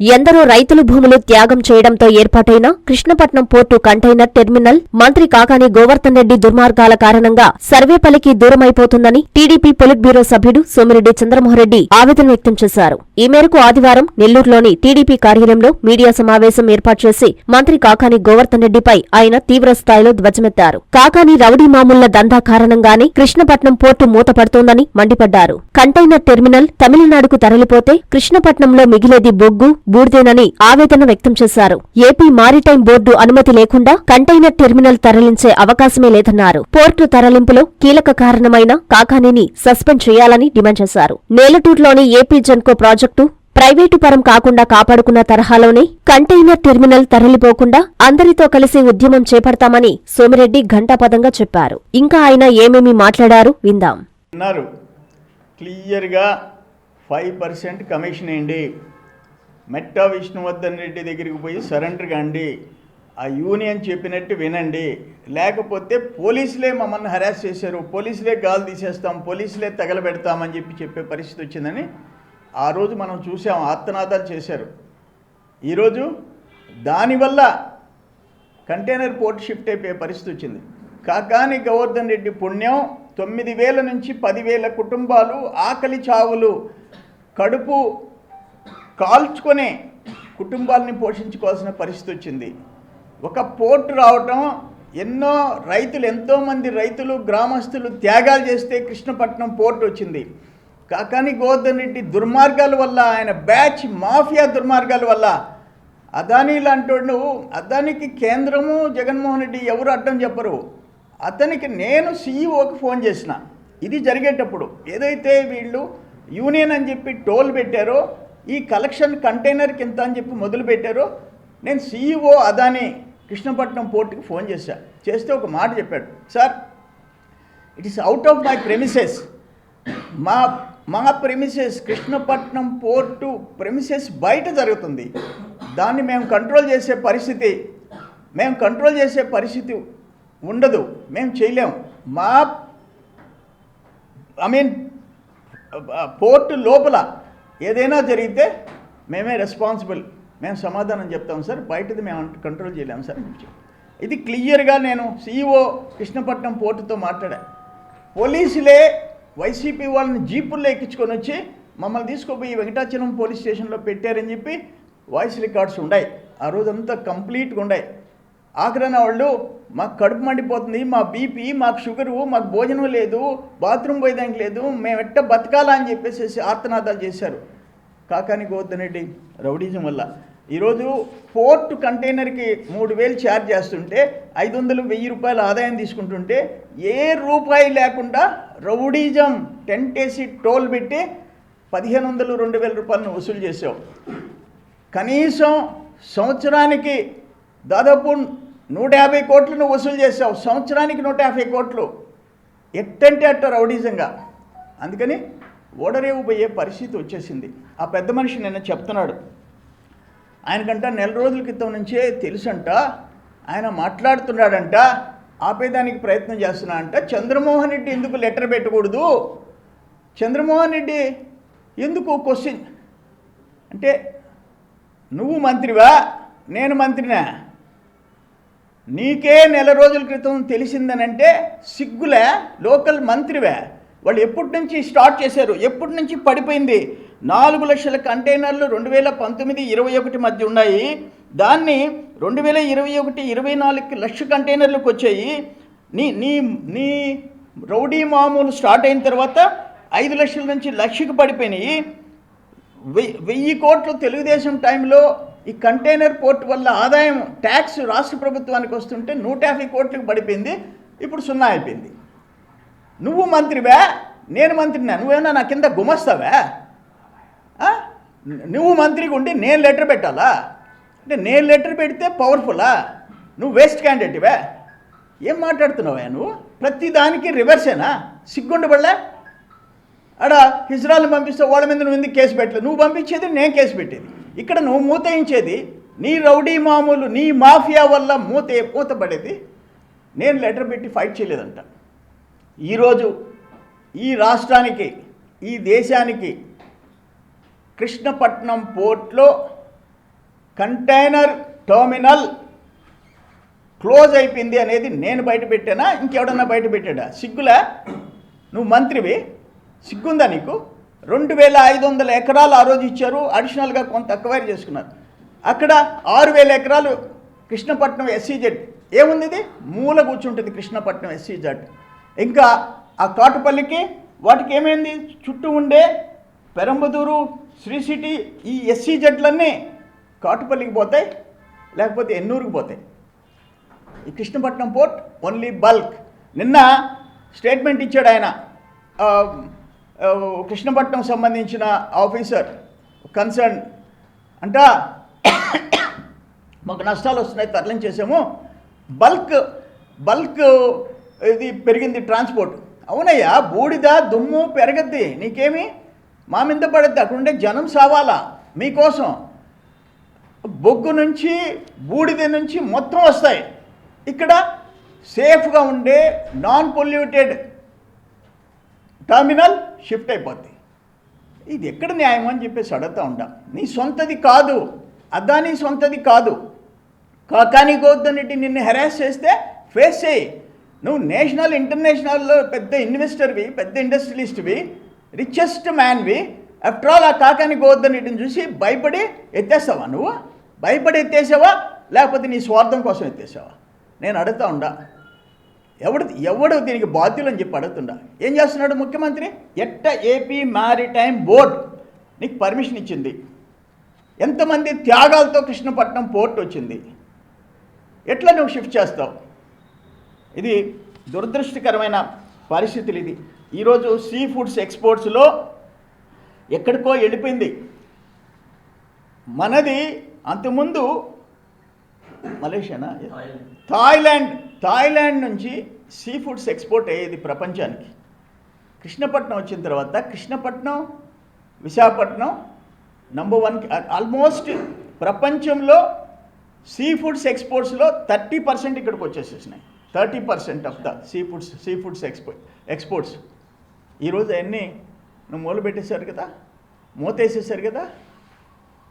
ఎందరో రైతులు భూములు త్యాగం చేయడంతో ఏర్పాటైన కృష్ణపట్నం పోర్టు కంటైనర్ టెర్మినల్ మంత్రి కాకాని గోవర్ధన్ రెడ్డి దుర్మార్గాల కారణంగా సర్వేపల్లికి దూరమైపోతుందని టీడీపీ పొలిట్ బ్యూరో సభ్యుడు సోమిరెడ్డి చంద్రమోహన్రెడ్డి ఆవేదన వ్యక్తం చేశారు. ఈ మేరకు ఆదివారం నెల్లూరులోని టీడీపీ కార్యాలయంలో మీడియా సమావేశం ఏర్పాటు చేసి మంత్రి కాకాని గోవర్ధన్ రెడ్డిపై ఆయన తీవ్ర స్థాయిలో ధ్వజమెత్తారు. కాకాని రౌడీ మామూళ్ళ దందా కారణంగానే కృష్ణపట్నం పోర్టు మూతపడుతోందని మండిపడ్డారు. కంటైనర్ టెర్మినల్ తమిళనాడుకు తరలిపోతే కృష్ణపట్నంలో మిగిలేది బొగ్గు బూడిదేనని ఆవేదన వ్యక్తం చేశారు. ఏపీ మారిటైమ్ బోర్డు అనుమతి లేకుండా కంటైనర్ టెర్మినల్ తరలించే అవకాశమే లేదన్నారు. పోర్టు తరలింపులో కీలక కారణమైన కాకానీని సస్పెండ్ చేయాలని డిమాండ్ చేశారు. నేలటూరులోని ఏపీ జెన్కో ప్రాజెక్టు ప్రైవేటు పరం కాకుండా కాపాడుకున్న తరహాలోనే కంటైనర్ టెర్మినల్ తరలిపోకుండా అందరితో కలిసి ఉద్యమం చేపడతామని సోమిరెడ్డి ఘంటాపదంగా చెప్పారు. ఇంకా ఆయన ఏమేమి మాట్లాడారు విందాం. క్లియర్గా ఫైవ్ పర్సెంట్ కమిషన్ వేయండి మెట్టా విష్ణువర్ధన్ రెడ్డి దగ్గరికి పోయి సరెండర్ కండి ఆ యూనియన్ చెప్పినట్టు వినండి. లేకపోతే పోలీసులే మమ్మల్ని హరాస్ చేశారు. పోలీసులే గాలు తీసేస్తాం పోలీసులే తగలబెడతామని చెప్పి చెప్పే పరిస్థితి వచ్చిందని ఆ రోజు మనం చూసాం ఆత్మనాదాలు చేశారు. ఈరోజు దానివల్ల కంటైనర్ పోర్ట్ షిఫ్ట్ అయిపోయే పరిస్థితి వచ్చింది. కాకాని గోవర్ధన్ రెడ్డి పుణ్యం తొమ్మిది వేల నుంచి పదివేల కుటుంబాలు ఆకలి చావులు కడుపు కాల్చుకొని కుటుంబాలని పోషించుకోవాల్సిన పరిస్థితి వచ్చింది. ఒక పోర్టు రావటం ఎన్నో రైతులు ఎంతోమంది రైతులు గ్రామస్తులు త్యాగాలు చేస్తే కృష్ణపట్నం పోర్టు వచ్చింది. కాకాని గోవర్ధన్ రెడ్డి దుర్మార్గాల వల్ల ఆయన బ్యాచ్ మాఫియా దుర్మార్గాల వల్ల అదానీ లాంటి అదానికి కేంద్రము జగన్మోహన్ రెడ్డి ఎవరు అడ్డం చెప్పరు. అతనికి నేను సీఈఓకి ఫోన్ చేసిన. ఇది జరిగేటప్పుడు ఏదైతే వీళ్ళు యూనియన్ అని చెప్పి టోల్ పెట్టారో ఈ కలెక్షన్ కంటైనర్ కింద అని చెప్పి మొదలుపెట్టారో నేను సీఈఓ అదాని కృష్ణపట్నం పోర్టుకి ఫోన్ చేశా. చేస్తే ఒక మాట చెప్పాడు. Sir it is out of my premises మా మా ప్రెమిసెస్ కృష్ణపట్నం పోర్టు ప్రెమిసెస్ బయట జరుగుతుంది. దాన్ని మేము కంట్రోల్ చేసే పరిస్థితి మేము కంట్రోల్ చేసే పరిస్థితి ఉండదు. మేము చేయలేం. మా ఐ మీన్ పోర్టు లోపల ఏదైనా జరిగితే మేమే రెస్పాన్సిబుల్ మేము సమాధానం చెప్తాం సార్ బయటది మేము కంట్రోల్ చేయలేము సార్ ఇది క్లియర్గా నేను సీఈఓ కృష్ణపట్నం పోర్టుతో మాట్లాడా. పోలీసులే వైసీపీ వాళ్ళని జీపుల్లో ఎక్కించుకొని వచ్చి మమ్మల్ని తీసుకుపోయి వెంకటాచలం పోలీస్ స్టేషన్లో పెట్టారని చెప్పి వాయిస్ రికార్డ్స్ ఉన్నాయి ఆ రోజంతా కంప్లీట్గా ఉన్నాయి ఆఖరణ వాళ్ళు మాకు కడుపు మండిపోతుంది మా బీపీ మాకు షుగరు మాకు భోజనం లేదు బాత్రూమ్ పోయేదానికి లేదు మేము ఎట్ట బతకాలా అని చెప్పేసి ఆర్తనాదాలు చేశారు. కాకాని గోవర్ధన్ రౌడీజం వల్ల. ఈరోజు పోర్ట్ కంటైనర్కి మూడు వేలు ఛార్జ్ చేస్తుంటే ఐదు వందలు వెయ్యి రూపాయల ఆదాయం తీసుకుంటుంటే ఏ రూపాయి లేకుండా రౌడీజం టెంట్ వేసి టోల్ పెట్టి పదిహేను వందలు రెండు వేల రూపాయలను వసూలు చేసావు కనీసం సంవత్సరానికి దాదాపు నూట యాభై కోట్లను వసూలు చేసావు. సంవత్సరానికి నూట యాభై కోట్లు. ఎట్టంటే అట్ట రౌడీజంగా. అందుకని ఓడరేవు పోయే పరిస్థితి వచ్చేసింది. ఆ పెద్ద మనిషి నిన్న చెప్తున్నాడు. ఆయనకంట నెల రోజుల క్రితం నుంచే తెలుసంట ఆయన మాట్లాడుతున్నాడంట ఆపేదానికి ప్రయత్నం చేస్తున్నా అంట చంద్రమోహన్ రెడ్డి ఎందుకు లెటర్ పెట్టకూడదు? చంద్రమోహన్ రెడ్డి ఎందుకు క్వశ్చన్? అంటే నువ్వు మంత్రివా? నేను మంత్రినా? నీకే నెల రోజుల క్రితం తెలిసిందనంటే సిగ్గులే లోకల్ మంత్రివే. వాళ్ళు ఎప్పటి నుంచి స్టార్ట్ చేశారు? ఎప్పటి నుంచి పడిపోయింది? నాలుగు లక్షల కంటైనర్లు రెండు వేల పంతొమ్మిది ఇరవై ఒకటి మధ్య ఉన్నాయి. దాన్ని రెండు వేల ఇరవై ఒకటి ఇరవై నాలుగు లక్ష కంటైనర్లకు వచ్చాయి. నీ నీ నీ రౌడీ మామూలు స్టార్ట్ అయిన తర్వాత ఐదు లక్షల నుంచి లక్షకు పడిపోయినాయి. వెయ్యి వెయ్యి కోట్లు తెలుగుదేశం టైంలో ఈ కంటైనర్ పోర్ట్ వల్ల ఆదాయం ట్యాక్స్ రాష్ట్ర ప్రభుత్వానికి వస్తుంటే నూట యాభై కోట్లకు పడిపోయింది ఇప్పుడు సున్నా అయిపోయింది. నువ్వు మంత్రివా? నేను మంత్రినా? నువ్వేనా నా కింద గుమస్తావా? నువ్వు మంత్రిగా ఉండి నేను లెటర్ పెట్టాలా? అంటే నేను లెటర్ పెడితే పవర్ఫుల్లా నువ్వు వేస్ట్ క్యాండిడేట్వే ఏం మాట్లాడుతున్నావా నువ్వు? ప్రతి దానికి రివర్సేనా? సిగ్గుండబడలే? ఆడ హిజ్రాల్ని పంపిస్తే వాళ్ళ మీద నువ్వు ఎందుకు కేసు పెట్టలేదు? నువ్వు పంపించేది నేను కేసు పెట్టేది. ఇక్కడ నువ్వు మూతయించేది నీ రౌడీ మామూలు నీ మాఫియా వల్ల మూత మూతపడేది నేను లెటర్ పెట్టి ఫైట్ చేయలేదంట. ఈరోజు ఈ రాష్ట్రానికి ఈ దేశానికి కృష్ణపట్నం పోర్ట్లో కంటైనర్ టర్మినల్ క్లోజ్ అయిపోయింది అనేది నేను బయట పెట్టానా? ఇంకెవడన్నా బయట పెట్టాడా? సిగ్గులా? నువ్వు మంత్రివి? సిగ్గుందా నీకు? రెండు వేల ఐదు వందల ఎకరాలు ఆ రోజు ఇచ్చారు. అడిషనల్గా కొంత అక్వైర్ చేసుకున్నారు. అక్కడ ఆరు వేల ఎకరాలు కృష్ణపట్నం ఎస్సీజెడ్ ఏముంది ఇది? మూల కూర్చుంటుంది కృష్ణపట్నం ఎస్సీజెడ్ ఇంకా ఆ కాటుపల్లికి వాటికి ఏమైంది? చుట్టూ ఉండే పెరంబదూరు శ్రీ సిటీ ఈ ఎస్సీజెడ్లన్నీ కాటుపల్లికి పోతాయి లేకపోతే ఎన్నూరుకి పోతాయి. ఈ కృష్ణపట్నం పోర్ట్ ఓన్లీ బల్క్. నిన్న స్టేట్మెంట్ ఇచ్చాడు ఆయన. కృష్ణపట్నం సంబంధించిన ఆఫీసర్ కన్సర్న్. అంట మాకు నష్టాలు వస్తున్నాయి తరలించేసాము బల్క్ బల్క్ ఇది పెరిగింది ట్రాన్స్పోర్ట్. అవునయ్యా బూడిద దుమ్ము పెరగద్ది. నీకేమి? మా మీద పడద్ది అక్కడ ఉండే జనం సావాలా? మీకోసం. బొగ్గు నుంచి బూడిద నుంచి మొత్తం వస్తాయి. ఇక్కడ సేఫ్గా ఉండే నాన్ పొల్యూటెడ్ టర్మినల్ షిఫ్ట్ అయిపోద్ది. ఇది ఎక్కడ న్యాయం అని చెప్పేసి అడుగుతూ ఉంటాం. నీ సొంతది కాదు. అదానీ సొంతది కాదు. కాకాని గోద్దనిటి నిన్ను హెరాస్ చేస్తే ఫేస్ చేయి. నువ్వు నేషనల్ ఇంటర్నేషనల్లో పెద్ద ఇన్వెస్టర్వి పెద్ద ఇండస్ట్రియలిస్ట్వి రిచెస్ట్ మ్యాన్వి ఆఫ్టర్ ఆల్ ఆ కాకాని గోద్దనిటిని చూసి భయపడి ఎత్తేస్తావా నువ్వు? భయపడి ఎత్తేసావా? లేకపోతే నీ స్వార్థం కోసం ఎత్తేసావా? నేను అడుగుతా ఉండా ఎవడు ఎవడు దీనికి బాధ్యులు అని చెప్పి అడుగుతుండా? ఏం చేస్తున్నాడు ముఖ్యమంత్రి? ఎట్ట ఏపీ మ్యారిటైమ్ బోర్డ్ నీకు పర్మిషన్ ఇచ్చింది. ఎంతమంది త్యాగాలతో కృష్ణపట్నం పోర్ట్ వచ్చింది. ఎట్లా నువ్వు షిఫ్ట్ చేస్తావు? ఇది దురదృష్టకరమైన పరిస్థితులు ఇది. ఈరోజు సీ ఫుడ్స్ ఎక్స్పోర్ట్స్లో ఎక్కడికో వెళ్ళిపోయింది. మనది అంతకుముందు మలేషియానా? థాయిలాండ్. థాయిలాండ్ నుంచి సీ ఫుడ్స్ ఎక్స్పోర్ట్ అయ్యేది ప్రపంచానికి. కృష్ణపట్నం వచ్చిన తర్వాత Krishnapatnam Visakhapatnam number one almost ప్రపంచంలో సీ ఫుడ్స్ ఎక్స్పోర్ట్స్లో థర్టీ పర్సెంట్ ఇక్కడికి వచ్చేసేసినాయి. Thirty percent of the sea foods sea foods expo exports. ఈరోజు అవన్నీ నువ్వు మూలు పెట్టేశారు కదా? మూతేసేసారు కదా?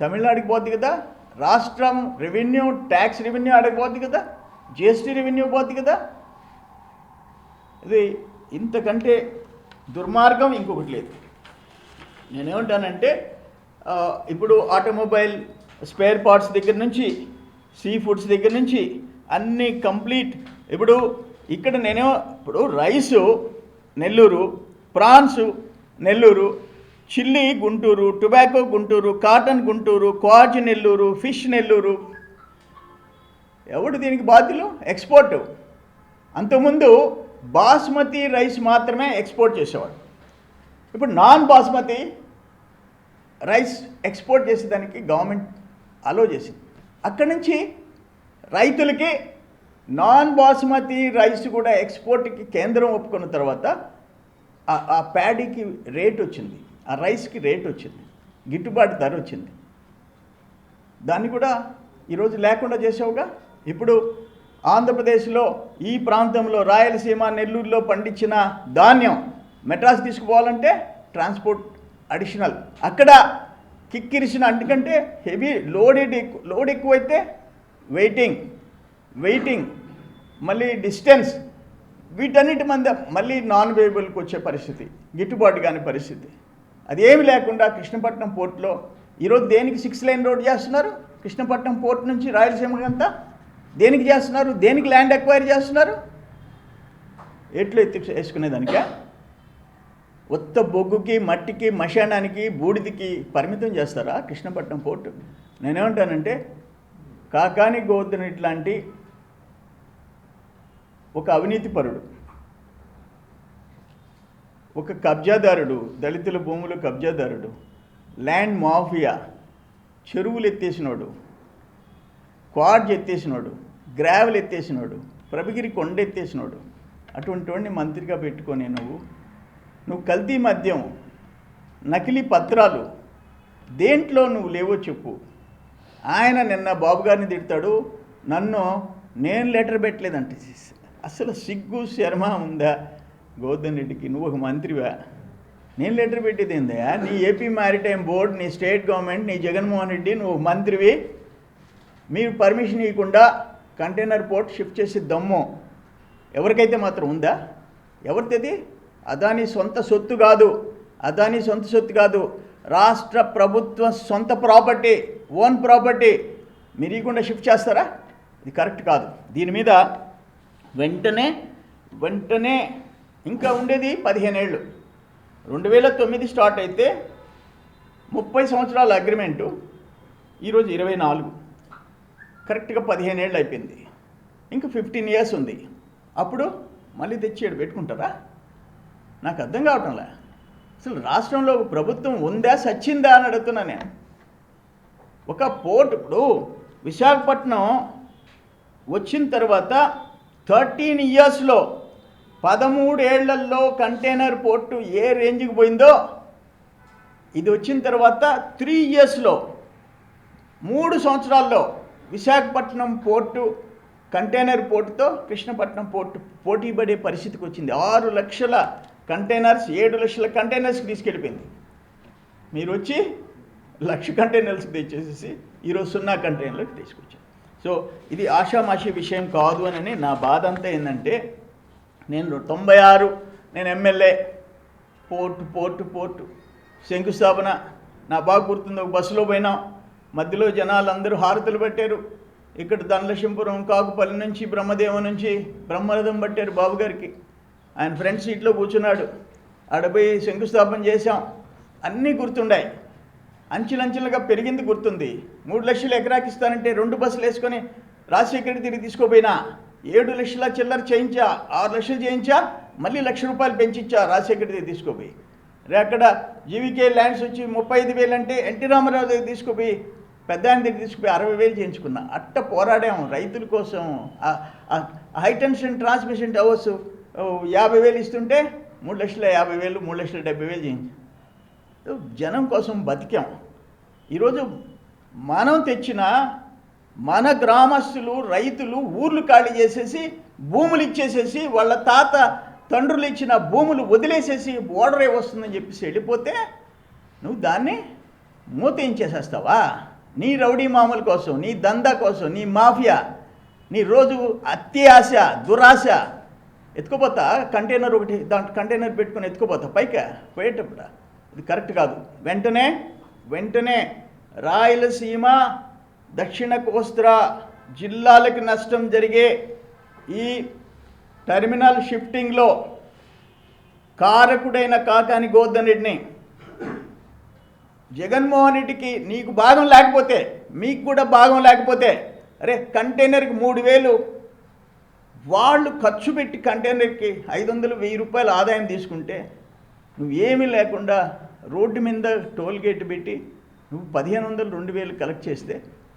తమిళనాడుకి పోద్ది కదా? రాష్ట్రం రెవెన్యూ ట్యాక్స్ రెవెన్యూ అడగపోద్ది కదా? జిఎస్టీ రెవెన్యూ పోద్ది కదా. ఇది ఇంతకంటే దుర్మార్గం ఇంకొకటి లేదు. నేనేమంటానంటే ఇప్పుడు ఆటోమొబైల్ స్పేర్ పార్ట్స్ దగ్గర నుంచి సీ ఫుడ్స్ దగ్గర నుంచి అన్నీ కంప్లీట్. ఇప్పుడు ఇక్కడ నేనే ఇప్పుడు rice Nellore prawns Nellore chilli Guntur tobacco Guntur cotton Guntur quartz Nellore fish Nellore ఎవడు దీనికి బాధ్యులు? ఎక్స్పోర్ట్ అంతకుముందు బాస్మతి రైస్ మాత్రమే ఎక్స్పోర్ట్ చేసేవాడు. ఇప్పుడు నాన్ బాస్మతి రైస్ ఎక్స్పోర్ట్ చేసేదానికి గవర్నమెంట్ అలో చేసింది. అక్కడి నుంచి రైతులకి నాన్ బాస్మతి రైస్ కూడా ఎక్స్పోర్ట్కి కేంద్రం ఒప్పుకున్న తర్వాత ఆ- ఆ ప్యాడీకి రేట్ వచ్చింది. ఆ రైస్కి రేట్ వచ్చింది. గిట్టుబాటు ధర వచ్చింది. దాన్ని కూడా ఈరోజు లేకుండా చేసావుగా? ఇప్పుడు ఆంధ్రప్రదేశ్లో ఈ ప్రాంతంలో రాయలసీమ నెల్లూరులో పండించిన ధాన్యం మెడ్రాస్ తీసుకుపోవాలంటే ట్రాన్స్పోర్ట్ అడిషనల్. అక్కడ కిక్కిరిసిన అందుకంటే హెవీ లోడెడ్ ఎక్కువ లోడ్ ఎక్కువైతే వెయిటింగ్ వెయిటింగ్ మళ్ళీ డిస్టెన్స్ వీటన్నిటి మంది మళ్ళీ నాన్ వేయబుల్కి వచ్చే పరిస్థితి గిట్టుబాటు కాని పరిస్థితి. అదేమి లేకుండా కృష్ణపట్నం పోర్ట్లో ఈరోజు దేనికి సిక్స్ లైన్ రోడ్ చేస్తున్నారు? కృష్ణపట్నం పోర్ట్ నుంచి రాయలసీమకంతా దేనికి చేస్తున్నారు? దేనికి ల్యాండ్ ఎక్వైర్ చేస్తున్నారు? ఎట్లు ఎత్తి వేసుకునేదానికా ఉత్త బొగ్గుకి మట్టికి మశానానికి బూడిదికి పరిమితం చేస్తారా కృష్ణపట్నం పోర్టు? నేనేమంటానంటే కాకాని గోవర్ధన్ ఇట్లాంటి ఒక అవినీతిపరుడు ఒక కబ్జాదారుడు దళితుల భూములు కబ్జాదారుడు ల్యాండ్ మాఫియా చెరువులు ఎత్తేసినోడు క్వాడ్జ్ ఎత్తేసినోడు గ్రావెల్ ఎత్తేసినోడు ప్రభుగిరి కొండ ఎత్తేసినోడు అటువంటి వాడిని మంత్రిగా పెట్టుకొని నువ్వు నువ్వు కల్తీ మద్యం నకిలీ పత్రాలు దేంట్లో నువ్వు లేవో చెప్పు. ఆయన నిన్న బాబు గారిని తిడతాడు నన్ను నేను లెటర్ పెట్టలేదంటే అసలు సిగ్గు శర్మ ఉందా? గౌతమ్ రెడ్డికి నువ్వు ఒక మంత్రివా? నేను లెటర్ పెట్టేది ఏందా నీ ఏపీ మ్యారిటైమ్ బోర్డు నీ స్టేట్ గవర్నమెంట్ నీ జగన్మోహన్ రెడ్డి నువ్వు మంత్రివి మీరు పర్మిషన్ ఇవ్వకుండా కంటైనర్ పోర్ట్ షిఫ్ట్ చేసి దమ్ము. ఎవరికైతే మాత్రం ఉందా? ఎవరిది అదాని సొంత సొత్తు కాదు. అదాని సొంత సొత్తు కాదు. రాష్ట్ర ప్రభుత్వం సొంత ప్రాపర్టీ ఓన్ ప్రాపర్టీ మీరు ఇవ్వకుండా షిఫ్ట్ చేస్తారా? ఇది కరెక్ట్ కాదు. దీని మీద వెంటనే వెంటనే ఇంకా ఉండేది పదిహేను ఏళ్ళు. రెండు వేల తొమ్మిది స్టార్ట్ అయితే ముప్పై సంవత్సరాల అగ్రిమెంటు ఈరోజు ఇరవై నాలుగు. కరెక్ట్గా పదిహేను ఏళ్ళు అయిపోయింది. ఇంకా ఫిఫ్టీన్ ఇయర్స్ ఉంది. అప్పుడు మళ్ళీ తెచ్చి పెట్టుకుంటారా? నాకు అర్థం కావటంలే. అసలు రాష్ట్రంలో ప్రభుత్వం ఉందా సచ్చిందా అని అడుగుతున్నా నేను. ఒక పోర్ట్ ఇప్పుడు విశాఖపట్నం వచ్చిన తర్వాత థర్టీన్ ఇయర్స్లో పదమూడేళ్ళలో కంటైనర్ పోర్టు ఏ రేంజ్కి పోయిందో ఇది వచ్చిన తర్వాత త్రీ ఇయర్స్లో మూడు సంవత్సరాల్లో విశాఖపట్నం పోర్టు కంటైనర్ పోర్టుతో కృష్ణపట్నం పోర్టు పోటీ పడే పరిస్థితికి వచ్చింది. ఆరు లక్షల కంటైనర్స్ ఏడు లక్షల కంటైనర్స్కి తీసుకెళ్ళిపోయింది. మీరు వచ్చి లక్ష కంటైనర్స్కి తెచ్చేసేసి ఈరోజు సున్నా కంటైనర్లకు తీసుకొచ్చారు. సో ఇది ఆషామాషి విషయం కాదు అని నా బాధ అంతా ఏంటంటే నేను తొంభై ఆరు నేను ఎమ్మెల్యే పోర్టు పోర్టు పోర్టు శంకుస్థాపన నా బాగా గుర్తుంది ఒక బస్సులో పోయినాం. మధ్యలో జనాలు అందరూ హారతులు పట్టారు. ఇక్కడ దండలక్ష్మీపురం కాకుపల్లి నుంచి బ్రహ్మదేవం నుంచి బ్రహ్మరథం పట్టారు బాబు గారికి. ఆయన ఫ్రంట్ సీట్లో కూర్చున్నాడు. ఆడపోయి శంకుస్థాపన చేశాం. అన్నీ గుర్తుండాయి. అంచులంచులుగా పెరిగింది గుర్తుంది. మూడు లక్షలు ఎకరాకి ఇస్తానంటే రెండు బస్సులు వేసుకొని రాజశేఖర్ తిరిగి తీసుకోపోయినా. ఏడు లక్షల చిల్లర చేయించా ఆరు లక్షలు చేయించా మళ్ళీ లక్ష రూపాయలు పెంచిచ్చా రాజశేఖర్ దగ్గర తీసుకోపోయి. రే అక్కడ జీవికే ల్యాండ్స్ వచ్చి ముప్పై ఐదు వేలు అంటే ఎన్టీ రామారావు దగ్గర తీసుకుపోయి పెద్ద ఆయన దగ్గర తీసుకుపోయి అరవై వేలు చేయించుకున్నా. అట్ట పోరాడాము రైతుల కోసం హైటెన్షన్ ట్రాన్స్మిషన్ టవర్స్ యాభై వేలు ఇస్తుంటే మూడు లక్షల యాభై వేలు మూడు లక్షల డెబ్బై వేలు చేయించాం. జనం కోసం బతికాం. ఈరోజు మనం తెచ్చిన మన గ్రామస్తులు రైతులు ఊర్లు ఖాళీ చేసేసి భూములు ఇచ్చేసేసి వాళ్ళ తాత తండ్రులు ఇచ్చిన భూములు వదిలేసేసి బోర్డరే వస్తుందని చెప్పేసి వెళ్ళిపోతే నువ్వు దాన్ని మూతయించేసేస్తావా నీ రౌడీ మామూల కోసం నీ దందా కోసం నీ మాఫియా నీ రోజు అత్యాశ దురాశ ఎత్తుకుపోతా కంటైనర్ ఒకటి దాంట్లో కంటైనర్ పెట్టుకొని ఎత్తుకుపోతా పైకి? పోయేటప్పుడు. ఇది కరెక్ట్ కాదు. వెంటనే వెంటనే రాయలసీమ దక్షిణ కోస్త్రా జిల్లాలకు నష్టం జరిగే ఈ టెర్మినల్ షిఫ్టింగ్లో కారకుడైన కాకాని గోదన్నిటిని జగన్మోహన్ రెడ్డికి నీకు భాగం లేకపోతే మీకు కూడా భాగం లేకపోతే అరే కంటైనర్కి మూడు వేలు. వాళ్ళు ఖర్చు పెట్టి కంటైనర్కి ఐదు వందలు వెయ్యి రూపాయలు ఆదాయం తీసుకుంటే నువ్వేమీ లేకుండా రోడ్డు మీద టోల్ గేట్ పెట్టి నువ్వు పదిహేను వందలు రెండు వేలు కలెక్ట్ చేస్తే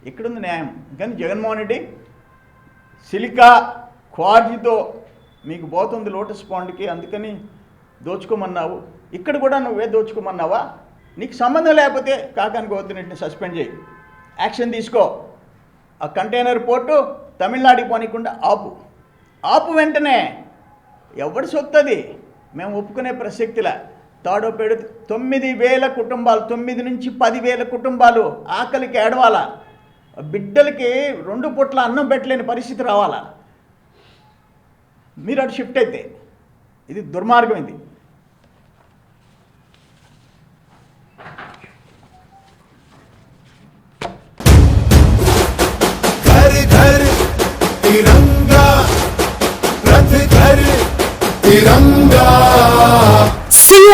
ఎక్కడుంది న్యాయం? కానీ జగన్మోహన్ రెడ్డి సిలికా క్వార్జీతో మీకు పోతుంది లోటస్ పాండ్కి అందుకని దోచుకోమన్నావు. ఇక్కడ కూడా నువ్వే దోచుకోమన్నావా? నీకు సంబంధం లేకపోతే కాకాని గోవర్ధన్ సస్పెండ్ చేయి. యాక్షన్ తీసుకో. ఆ కంటైనర్ పోర్టు తమిళనాడుకి పోనీకుండా ఆపు. ఆపు వెంటనే. ఎవడు సొత్తది? మేము ఒప్పుకునే ప్రసక్తిలా. తాడో పెడు తొమ్మిది వేల కుటుంబాలు తొమ్మిది నుంచి పదివేల కుటుంబాలు ఆకలికి ఏడవాలా? బిడ్డలకి రెండు పూట్ల అన్నం పెట్టలేని పరిస్థితి రావాలా? మీరు అటు షిఫ్ట్ అయితే. ఇది దుర్మార్గం ఇది. तिरंगा रथ घर तिरंगा